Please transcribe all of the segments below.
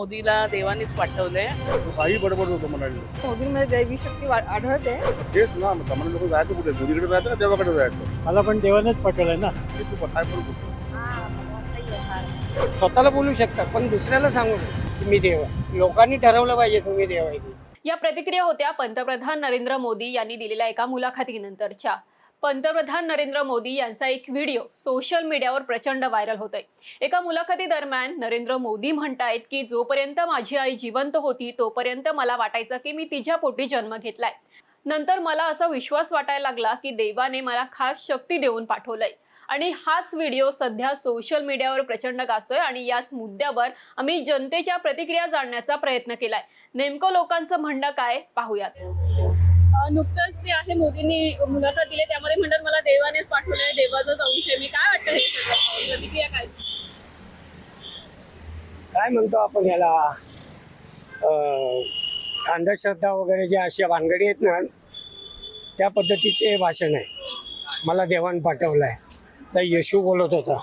मोदीला देवानीच पाठवलंय. काही बडबड होतं म्हणाले. मोदींमध्ये दैवी शक्ती वा- आढळते? तेच ना सामान्य लोक जायचं कुठे? मोदीकडे जायचं का देवाकडे जायचं? मला पण देवानेच पाठवलंय ना. ते तू काय पण बोलतो स्वतःला बोलू शकता पण दुसऱ्याला सांगू नका की मी देव आहे. लोकांनी ठरवलं पाहिजे तुम्ही देव आहे. ते. या प्रतिक्रिया होत्या पंतप्रधान नरेंद्र मोदी यांनी दिलेल्या एका मुलाखतीनंतरच्या. पंतप्रधान नरेंद्र मोदी यांचा एक व्हिडिओ सोशल मीडियावर प्रचंड व्हायरल होतोय. एका मुलाखती दरम्यान नरेंद्र मोदी म्हणतायत की जोपर्यंत माझी आई जिवंत होती तोपर्यंत मला वाटायचं की मी तिच्या पोटी जन्म घेतलाय. नंतर मला असा विश्वास वाटायला लागला की देवाने मला खास शक्ती देऊन पाठवलंय. आणि हाच व्हिडिओ सध्या सोशल मीडियावर प्रचंड गाजतोय आणि याच मुद्द्यावर आम्ही जनतेच्या प्रतिक्रिया जाणण्याचा प्रयत्न केलाय. नेमकं लोकांचं म्हणणं काय? पाहूयात. नुकतंच जे आहे मोदींनी मुलाखत दिली त्यामध्ये म्हणतात मला देवानेच पाठवलंय देवाचाच अंश आहे मी काय वाटतं हे सगळं? प्रतिक्रिया काय? काय म्हणतो आपण याला? अंधश्रद्धा वगैरे ज्या अशा भानगडी आहेत ना त्या पद्धतीचे भाषण आहे. मला देवान पाठवलंय. तर येशू बोलत होता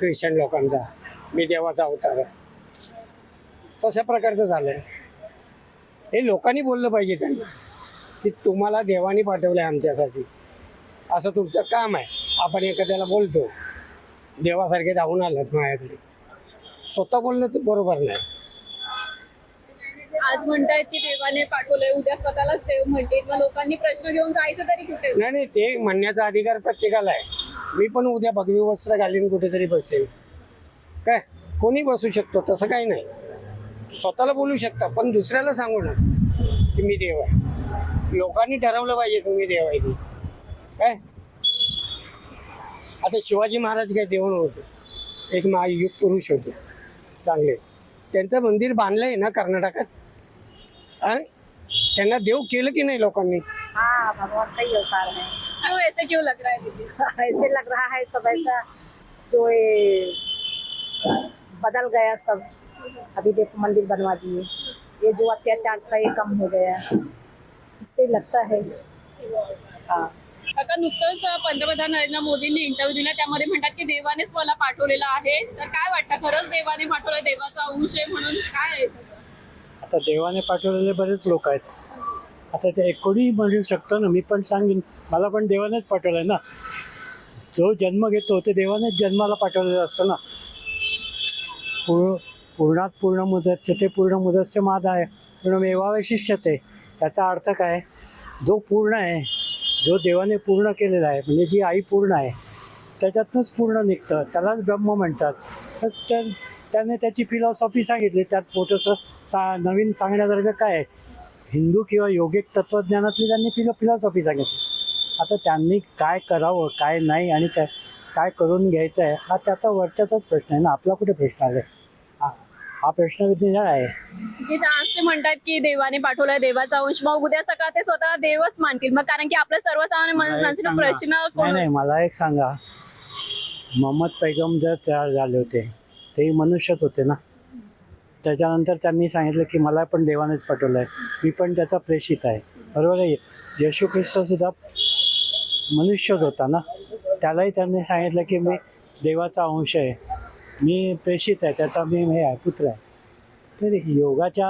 ख्रिश्चन लोकांचा मी देवाचा अवतार तशा प्रकारचं झालंय. हे लोकांनी बोललं पाहिजे त्यांना. की तुम्हाला देवानी पाठवलं आहे आमच्यासाठी. असं तुमचं काम आहे. आपण एखाद्याला बोलतो. देवासारखे धावून आलात माझ्याकडे. स्वतः बोलणं तर बरोबर नाही. आज म्हणतायत की देवाने पाठवलंय. उद्या स्वतःलाच देव म्हणतील. मग लोकांनी प्रश्न घेऊन जायचं तरी कुठे? नाही नाही ते म्हणण्याचा अधिकार प्रत्येकाला आहे. मी पण उद्या भगवी वस्त्र घालीन कुठेतरी बसेल काय? कोणी बसू शकतो? तसं काही नाही. स्वतःला बोलू शकता पण दुसऱ्याला सांगू नका की मी देव आहे. लोकांनी ठरवलं पाहिजे तुम्ही देव आहे ते काय? आता शिवाजी महाराज काय देव नव्हते एक महायुग पुरुष होते. चांगले. त्यांचं मंदिर बांधलं आहे ना कर्नाटकात? त्यांना देव केलं की नाही लोकांनी? हाँ भगवान का ही अवतार है क्यों ऐसे क्यों लग रहा है दीदी? ऐसे लग रहा है सब ऐसा. जो ये बदल गया सब. अभी देखो मंदिर बनवा दिए. ये जो अत्याचार था ये कम हो गया. इससे लगता है। हाँ. आता नुकतंच पंतप्रधान नरेंद्र मोदींनी इंटरव्ह्यू दिला. त्यामध्ये म्हणतात की देवानेच मला पाठवलेलं आहे. तर काय वाटतं? खरंच देवाने पाठवलंय देवाचा अंश आहे म्हणून काय आहे? आता देवाने पाठवलेले बरेच लोक आहेत. आता ते कोणी म्हणू शकतो ना. मी पण सांगेन. मला पण देवानेच पाठवलं आहे ना. जो जन्म घेतो ते देवानेच जन्माला पाठवलेलं असतं ना. पूर्ण पूर्णात पूर्ण मुदत ते पूर्ण मुदतचे माद आहे पूर्ण मेवावे शिष्यते त्याचा अर्थ काय? जो पूर्ण आहे जो देवाने पूर्ण केलेला आहे म्हणजे जी आई पूर्ण आहे त्याच्यातनंच पूर्ण निघतं. त्यालाच ब्रह्म म्हणतात. तर त्या त्याने त्याची फिलॉसॉफी सांगितली. त्यात मोठंसं सा नवीन सांगण्यासारखं काय आहे? हिंदू किंवा योगिक तत्त्वज्ञानातली त्यांनी फिलो फिलॉसॉफी सांगितली. आता त्यांनी काय करावं काय नाही आणि त्या काय करून घ्यायचं आहे हा त्याचा वरच्याचाच प्रश्न आहे ना. आपला कुठे प्रश्न आला आहे हा प्रश्न विज्ञान आहे. की आज ते म्हणतात की देवाने पाठवलाय देवाचा अंश. मग उद्या सकाळ ते स्वतः देवच मानतील. मग कारण की आपलं सर्वसामान्य माणसांचे. प्रश्न नाही कोण- नाही मला एक सांगा. मोहम्मद पैगम जर तयार झाले होते ते मनुष्यच होते ना? त्याच्यानंतर त्यांनी सांगितलं की मला पण देवानेच पाठवलं आहे मी पण त्याचा प्रेषित आहे. बरोबर आहे? येशू ख्रिस्तसुद्धा मनुष्यच होता ना? त्यालाही त्यांनी सांगितलं की मी देवाचा अंश आहे. मी प्रेषित आहे त्याचा मी हे आहे पुत्र आहे. तर योगाच्या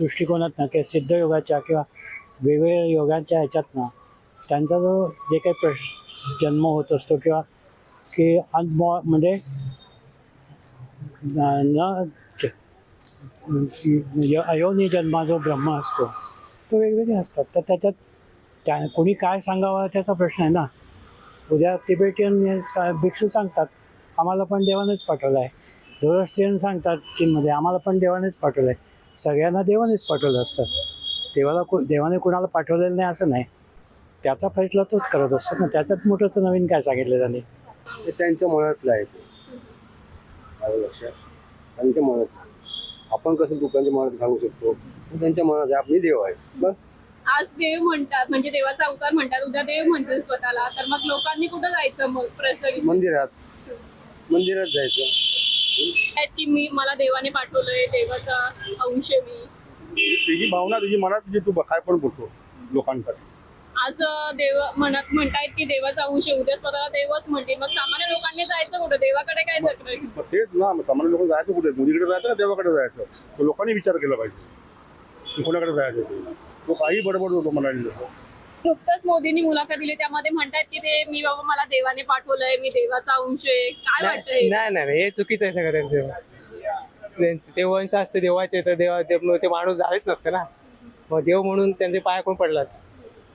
दृष्टिकोनात ना किंवा सिद्ध योगाच्या किंवा वेगवेगळ्या योगाच्या ह्याच्यात ना त्यांचा जो जे काही प्रश जन्म होत असतो किंवा की अनमो म्हणजे न य- म्हणजे अयोनी जन्मा जो ब्रह्म असतो तो वेगवेगळे असतात. तर त्याच्यात त्या कोणी काय सांगावं त्याचा प्रश्न आहे ना? उद्या तिबेटियन हे सा- भिक्षू सांगतात आम्हाला पण देवानेच पाठवलं आहे. झोरस्ट्रियन सांगतात चीनमध्ये आम्हाला पण देवानेच पाठवलं आहे. सगळ्यांना देवानेच पाठवलं असतं. देवाला को देवाने कुणाला पाठवलेलं नाही असं नाही. त्याचा फैसला तोच करत असतो ना. त्याच्यात मोठंसं नवीन काय सांगितलं त्याने? ते त्यांच्या मनातलं आहे ते. लक्षात. त्यांच्या मनात आपण कसं दुकानच्या मनात सांगू शकतो? ते त्यांच्या मनात आहे. आपली देव आहे. बस. आज देव म्हणतात. म्हणजे देवाचा अवतार म्हणतात. उद्या देव म्हणतील स्वतःला. तर मग लोकांनी कुठं जायचं मग? प्रश्न विचार- मंदिरात. मंदिरात जायचं. की मी मला देवाने पाठवलंय देवाचा अंश आहे मी. तुझी भावना तुझी मनात जी तू काय पण बोलतो लोकांसाठी. आज अं, देव म्हणत म्हणतायत की देवाचा अंश आहे. उद्या स्वतःला देवच म्हणतील. मग सामान्य लोकांनी जायचं कुठं? देवाकडे काय मग तेच ना मग सामान्य लोक जायचं कुठे? मोदीकडे जायचं का देवाकडे जायचं? तर लोकांनी विचार केला पाहिजे. की कोणाकडे जायचं ते? तो काही बडबड होतो म्हणाले लोक. नुकतंच मोदींनी मुलाखत दिली. त्यामध्ये म्हणतायत की ते मी बाबा मला देवाने पाठवलंय मी देवाचा अंश आहे. काय वाटतं हे? नाही नाही हे चुकीचं आहे सगळं त्यांचं. त्यांचे ते वंश असते देवाचे तर देवा ते ते माणूस झालेच नसते ना. मग देव म्हणून त्यांचे पाया कोण पडलाच?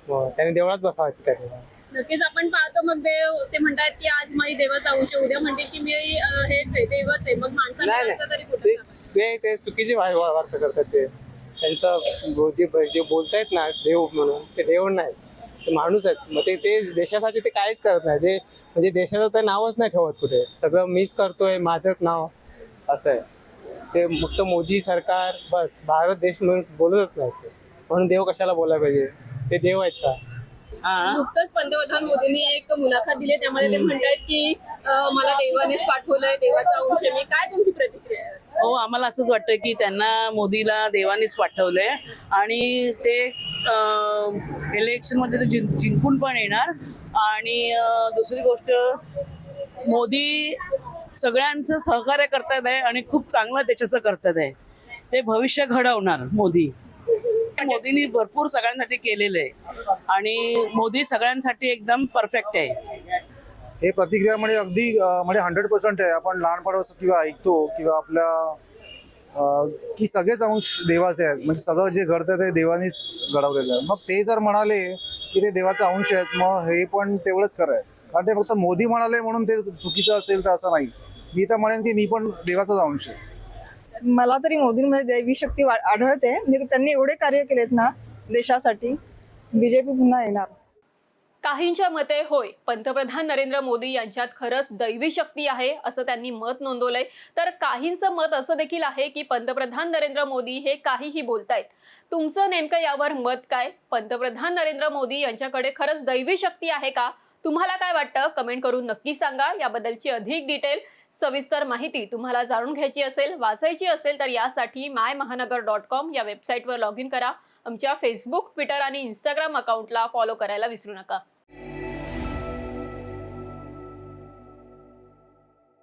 मग त्याने देवळात बसावायचं त्यांनी. नक्कीच आपण पाहतो मग देव ते म्हणतायत की आज माझी देवाचा अंश आहे. उद्या म्हणतील की मी अं, हेच आहे देवच आहे. मग माणसाला नाही तरी कुठं ते जाणार? ते ते चुकीची वा- वा- वार्ता करतात ते. त्यांचं बो- जे जे बोलतायत ना देव म्हणून ते देव नाही ते माणूस आहेत. मग ते ते देशासाठी ते काहीच करत नाही. ते म्हणजे देशाचं तर नावच नाही ठेवत कुठे. सगळं मीच करतोय माझंच नाव. असं आहे. ते फक्त मोदी सरकार बस. भारत देश म्हणून बोलतच नाही ते. म्हणून देव कशाला बोलायला पाहिजे? ते देव आहेत का? नुकतंच पंतप्रधान मोदींनी एक मुलाखत दिली. त्यामध्ये ते म्हणतायत की मला देवानेच पाठवलंय देवाचा अंश मी काय तुमची प्रतिक्रिया आहे? हो आम्हाला असंच वाटतं की त्यांना मोदीला देवानीच पाठवलंय. आणि ते इलेक्शनमध्ये ते जिं- जिंकून पण येणार. आणि दुसरी गोष्ट मोदी सगळ्यांचं सहकार्य करतात आहे आणि खूप चांगलं त्याच्याचं करतात आहे. ते भविष्य घडवणार मोदी. मोदींनी भरपूर सगळ्यांसाठी केलेलं आहे. आणि मोदी सगळ्यांसाठी एकदम परफेक्ट आहे. हे प्रतिक्रिया म्हणजे अगदी म्हणजे हंड्रेड पर्सेंट आहे. आपण लहानपणापासून किंवा ऐकतो किंवा आपल्या की सगळेच अंश देवाचे आहेत. म्हणजे सगळं जे घडतं ते देवानीच घडवलेलं आहे. मग ते जर म्हणाले की ते देवाचा अंश आहेत मग हे पण तेवढंच खरं आहे. कारण ते फक्त मोदी म्हणाले म्हणून ते चुकीचं असेल तर असं नाही. मी तर म्हणेन की मी पण देवाचाच अंश आहे. मला तरी मोदींमध्ये दैवी शक्ती आढळते. म्हणजे त्यांनी एवढे कार्य केलेत ना देशासाठी. बीजेपी पुन्हा येणार. काहींच्या मते होय पंतप्रधान नरेंद्र मोदी यांच्यात खरंच दैवी शक्ती आहे असं त्यांनी मत नोंदवलंय. तर काहींचं मत असं देखील आहे की पंतप्रधान नरेंद्र मोदी हे काहीही बोलतायत. तुमचं नेमकं यावर मत काय? पंतप्रधान नरेंद्र मोदी यांच्याकडे खरंच दैवी शक्ती आहे का? तुम्हाला काय वाटतं? कमेंट करून नक्की सांगा. याबद्दलची अधिक डिटेल सविस्तर माहिती तुम्हाला जाणून घ्यायची असेल वाचायची असेल तर यासाठी माय महानगर डॉट कॉम या वेबसाईटवर लॉग इन करा. आमच्या फेसबुक ट्विटर आणि इंस्टाग्राम अकाउंटला फॉलो करायला विसरू नका.